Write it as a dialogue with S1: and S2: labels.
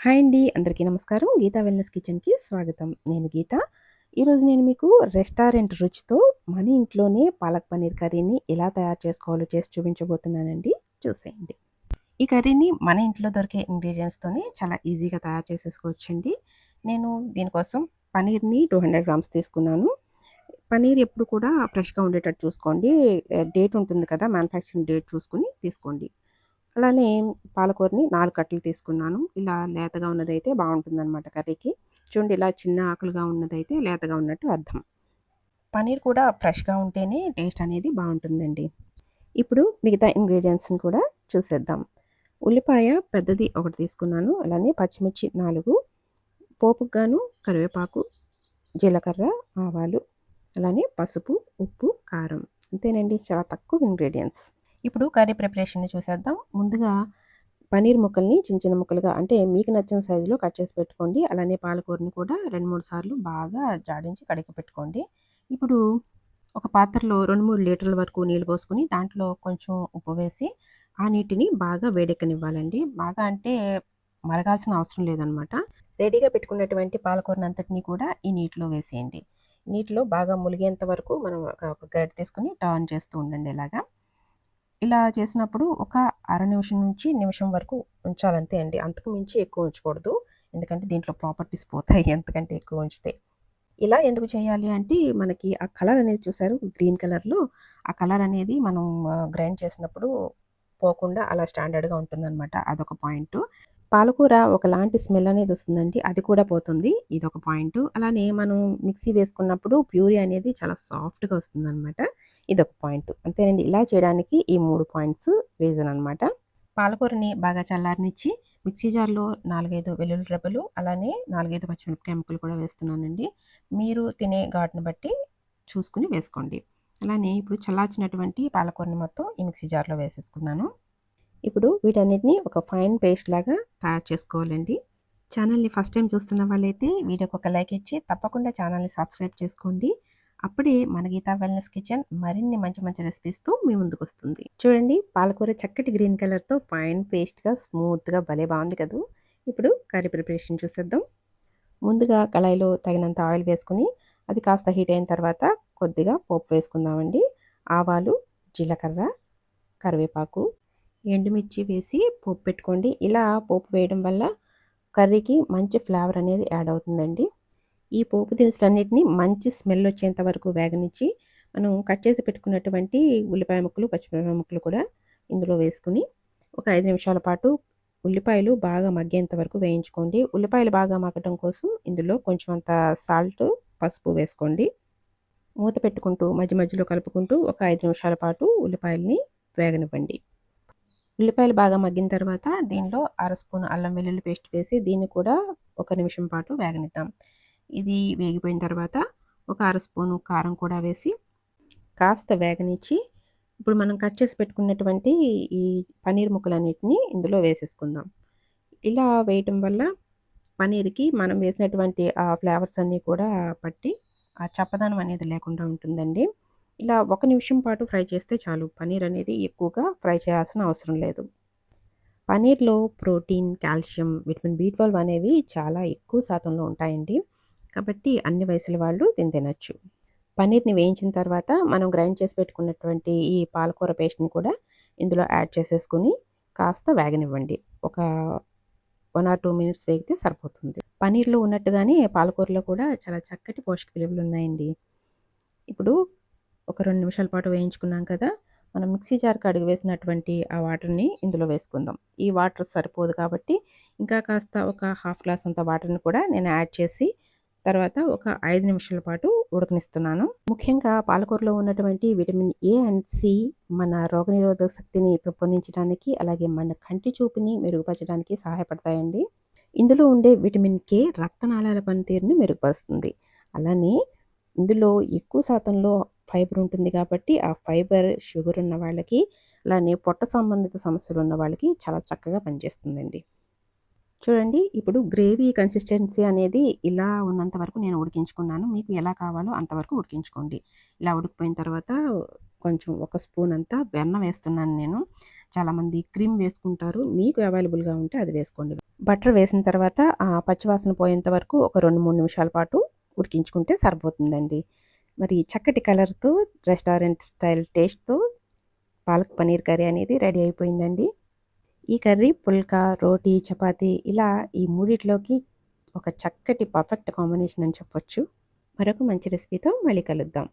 S1: Hi అండి. అందరికీ నమస్కారం. గీతా వెల్నెస్ కిచెన్కి స్వాగతం. నేను గీత. ఈరోజు నేను మీకు రెస్టారెంట్ రుచితో మన ఇంట్లోనే పాలక్ పన్నీర్ కర్రీని ఎలా తయారు చేసుకోవాలో చేసి చూపించబోతున్నానండి. చూసేయండి. ఈ కర్రీని మన ఇంట్లో దొరికే ఇంగ్రీడియంట్స్తోనే చాలా ఈజీగా తయారు చేసేసుకోవచ్చండి. నేను దీనికోసం పనీర్ని టూ హండ్రెడ్ గ్రామ్స్ తీసుకున్నాను. పనీర్ ఎప్పుడు కూడా ఫ్రెష్గా ఉండేటట్టు చూసుకోండి. డేట్ ఉంటుంది కదా మ్యానుఫ్యాక్చరింగ్ డేట్ చూసుకుని తీసుకోండి. అలానే పాలకూరని నాలుగు కట్టలు తీసుకున్నాను. ఇలా లేతగా ఉన్నదైతే బాగుంటుందన్నమాట కర్రీకి. చూడండి ఇలా చిన్న ఆకులుగా ఉన్నదైతే లేతగా ఉన్నట్టు అర్థం. పనీర్ కూడా ఫ్రెష్గా ఉంటేనే టేస్ట్ అనేది బాగుంటుందండి. ఇప్పుడు మిగతా ఇంగ్రీడియంట్స్ని కూడా చూసేద్దాం. ఉల్లిపాయ పెద్దది ఒకటి తీసుకున్నాను. అలానే పచ్చిమిర్చి నాలుగు. పోపుకు గాను కరివేపాకు జీలకర్ర ఆవాలు అలానే పసుపు ఉప్పు కారం. అంతేనండి. చాలా తక్కువ ఇంగ్రీడియంట్స్. ఇప్పుడు కర్రీ ప్రిపరేషన్ని చూసేద్దాం. ముందుగా పనీర్ ముక్కల్ని చిన్న చిన్న ముక్కలుగా అంటే మీకు నచ్చిన సైజులో కట్ చేసి పెట్టుకోండి. అలానే పాలకూరని కూడా రెండు మూడు సార్లు బాగా జాడించి కడిగి పెట్టుకోండి. ఇప్పుడు ఒక పాత్రలో రెండు మూడు లీటర్ల వరకు నీళ్ళు పోసుకుని దాంట్లో కొంచెం ఉప్పు వేసి ఆ నీటిని బాగా వేడెక్కనివ్వాలండి. బాగా అంటే మరగాల్సిన అవసరం లేదనమాట. రెడీగా పెట్టుకున్నటువంటి పాలకూరని అంతటినీ కూడా ఈ నీటిలో వేసేయండి. నీటిలో బాగా ములిగేంత వరకు మనం ఒక గరిటె తీసుకుని టర్న్ చేస్తూ ఉండండి ఇలాగా. ఇలా చేసినప్పుడు ఒక అర నిమిషం నుంచి నిమిషం వరకు ఉంచాలంతే అండి. అంతకు మించి ఎక్కువ ఉంచకూడదు. ఎందుకంటే దీంట్లో ప్రాపర్టీస్ పోతాయి. ఎంతకంటే ఎక్కువ ఉంచితే. ఇలా ఎందుకు చేయాలి అంటే మనకి ఆ కలర్ అనేది చూసారు? గ్రీన్ కలర్లో ఆ కలర్ అనేది మనం గ్రైండ్ చేసినప్పుడు పోకుండా అలా స్టాండర్డ్గా ఉంటుందన్నమాట. అదొక పాయింట్. పాలకూర ఒకలాంటి స్మెల్ అనేది వస్తుందండి. అది కూడా పోతుంది. ఇదొక పాయింట్. అలానే మనం మిక్సీ వేసుకున్నప్పుడు ప్యూరీ అనేది చాలా సాఫ్ట్గా వస్తుందన్నమాట. ఇదొక పాయింట్. అంతేనండి. ఇలా చేయడానికి ఈ మూడు పాయింట్స్ రీజన్ అనమాట పాలకూరని బాగా చల్లారనిచ్చి మిక్సీ జార్లో నాలుగైదు వెల్లుల్లి రెబ్బలు అలానే నాలుగైదు పచ్చిమిరపకాయ ముక్కలు కూడా వేస్తున్నానండి. మీరు తినే ఘాటును బట్టి చూసుకుని వేసుకోండి. అలానే ఇప్పుడు చల్లార్చినటువంటి పాలకూరని మొత్తం ఈ మిక్సీ జార్లో వేసేసుకున్నాను ఇప్పుడు వీటన్నిటిని ఒక ఫైన్ పేస్ట్ లాగా తయారు చేసుకోవాలండి. ఛానల్ని ఫస్ట్ టైం చూస్తున్న వాళ్ళైతే వీడియోకి ఒక లైక్ ఇచ్చి తప్పకుండా ఛానల్ని సబ్స్క్రైబ్ చేసుకోండి. అప్పుడే మన గీతా వెల్నెస్ కిచెన్ మరిన్ని మంచి మంచి రెసిపీస్తో మీ ముందుకు వస్తుంది చూడండి పాలకూర చక్కటి గ్రీన్ కలర్తో ఫైన్ పేస్ట్గా స్మూత్గా భలే బాగుంది కదూ. ఇప్పుడు కర్రీ ప్రిపరేషన్ చూసేద్దాం. ముందుగా కళాయిలో తగినంత ఆయిల్ వేసుకుని అది కాస్త హీట్ అయిన తర్వాత కొద్దిగా పోపు వేసుకుందామండి. ఆవాలు జీలకర్ర కరివేపాకు ఎండుమిర్చి వేసి పోపు పెట్టుకోండి. ఇలా పోపు వేయడం వల్ల కర్రీకి మంచి ఫ్లేవర్ అనేది యాడ్ అవుతుందండి. ఈ పోపు దినుసులన్నిటిని మంచి స్మెల్ వచ్చేంత వరకు వేగనిచ్చి మనం కట్ చేసి పెట్టుకున్నటువంటి ఉల్లిపాయ ముక్కలు పచ్చిమిరపాయ ముక్కలు కూడా ఇందులో వేసుకుని ఒక ఐదు నిమిషాల పాటు ఉల్లిపాయలు బాగా మగ్గేంత వరకు వేయించుకోండి. ఉల్లిపాయలు బాగా మగ్గడం కోసం ఇందులో కొంచెం అంత సాల్ట్ పసుపు వేసుకోండి. మూత పెట్టుకుంటూ మధ్య మధ్యలో కలుపుకుంటూ ఒక ఐదు నిమిషాల పాటు ఉల్లిపాయలని వేగనివ్వండి. ఉల్లిపాయలు బాగా మగ్గిన తర్వాత దీనిలో అర స్పూన్ అల్లం వెల్లుల్లి పేస్ట్ వేసి దీన్ని కూడా ఒక నిమిషం పాటు వేగనిద్దాం. ఇది వేగిపోయిన తర్వాత ఒక అర స్పూను కారం కూడా వేసి కాస్త వేగనిచ్చి ఇప్పుడు మనం కట్ చేసి పెట్టుకున్నటువంటి ఈ పన్నీర్ ముక్కలన్నిటిని ఇందులో వేసేసుకుందాం. ఇలా వేయటం వల్ల పన్నీర్కి మనం వేసినటువంటి ఆ ఫ్లేవర్స్ అన్నీ కూడా పట్టి ఆ చప్పదనం అనేది లేకుండా ఉంటుందండి. ఇలా ఒక నిమిషం పాటు ఫ్రై చేస్తే చాలు పన్నీర్ అనేది ఎక్కువగా ఫ్రై చేయాల్సిన అవసరం లేదు. పన్నీర్లో protein calcium vitamin B twelve అనేవి చాలా ఎక్కువ శాతంలో ఉంటాయండి. కాబట్టి అన్ని వయసుల వాళ్ళు దీన్ని తినచ్చు. పన్నీర్ని వేయించిన తర్వాత మనం గ్రైండ్ చేసి పెట్టుకున్నటువంటి ఈ పాలకూర పేస్ట్ని కూడా ఇందులో యాడ్ చేసేసుకుని కాస్త వేగనివ్వండి. ఒక వన్ ఆర్ టూ మినిట్స్ వేగితే సరిపోతుంది. పన్నీర్లో ఉన్నట్టుగానే పాలకూరలో కూడా చాలా చక్కటి పోషక విలువలు ఉన్నాయండి. ఇప్పుడు ఒక రెండు నిమిషాల పాటు వేయించుకున్నాం కదా మనం మిక్సీ జార్కి అడుగు వేసినటువంటి ఆ వాటర్ని ఇందులో వేసుకుందాం. ఈ వాటర్ సరిపోదు కాబట్టి ఇంకా కాస్త ఒక హాఫ్ గ్లాస్ అంత వాటర్ని కూడా నేను యాడ్ చేసి తర్వాత ఒక ఐదు నిమిషాల పాటు ఉడకనిస్తున్నాను. ముఖ్యంగా పాలకూరలో ఉన్నటువంటి విటమిన్ ఏ అండ్ సి మన రోగనిరోధక శక్తిని పెంపొందించడానికి అలాగే మన కంటి చూపుని మెరుగుపరచడానికి సహాయపడతాయండి. ఇందులో ఉండే విటమిన్ కే రక్తనాళాల పనితీరుని మెరుగుపరుస్తుంది. అలానే ఇందులో ఎక్కువ శాతంలో ఫైబర్ ఉంటుంది కాబట్టి ఆ ఫైబర్ షుగర్ ఉన్న వాళ్ళకి అలానే పొట్ట సంబంధిత సమస్యలు ఉన్న వాళ్ళకి చాలా చక్కగా పనిచేస్తుందండి. చూడండి ఇప్పుడు గ్రేవీ కన్సిస్టెన్సీ అనేది ఇలా ఉన్నంత వరకు నేను ఉడికించుకున్నాను. మీకు ఎలా కావాలో అంతవరకు ఉడికించుకోండి. ఇలా ఉడికిపోయిన తర్వాత కొంచెం ఒక స్పూన్ అంతా వెన్న వేస్తున్నాను నేను. చాలామంది క్రీమ్ వేసుకుంటారు. మీకు అవైలబుల్గా ఉంటే అది వేసుకోండి. బటర్ వేసిన తర్వాత ఆ పచ్చివాసన పోయేంత వరకు ఒక రెండు మూడు నిమిషాల పాటు ఉడికించుకుంటే సరిపోతుందండి. మరి చక్కటి కలర్తో రెస్టారెంట్ స్టైల్ టేస్ట్తో పాలక్ పనీర్ కర్రీ అనేది రెడీ అయిపోయిందండి. ఈ కర్రీ పుల్కా రోటీ చపాతీ ఇలా ఈ మూడిట్లోకి ఒక చక్కటి పర్ఫెక్ట్ కాంబినేషన్ అని చెప్పొచ్చు. మరొక మంచి రెసిపీతో మళ్ళీ కలుద్దాం.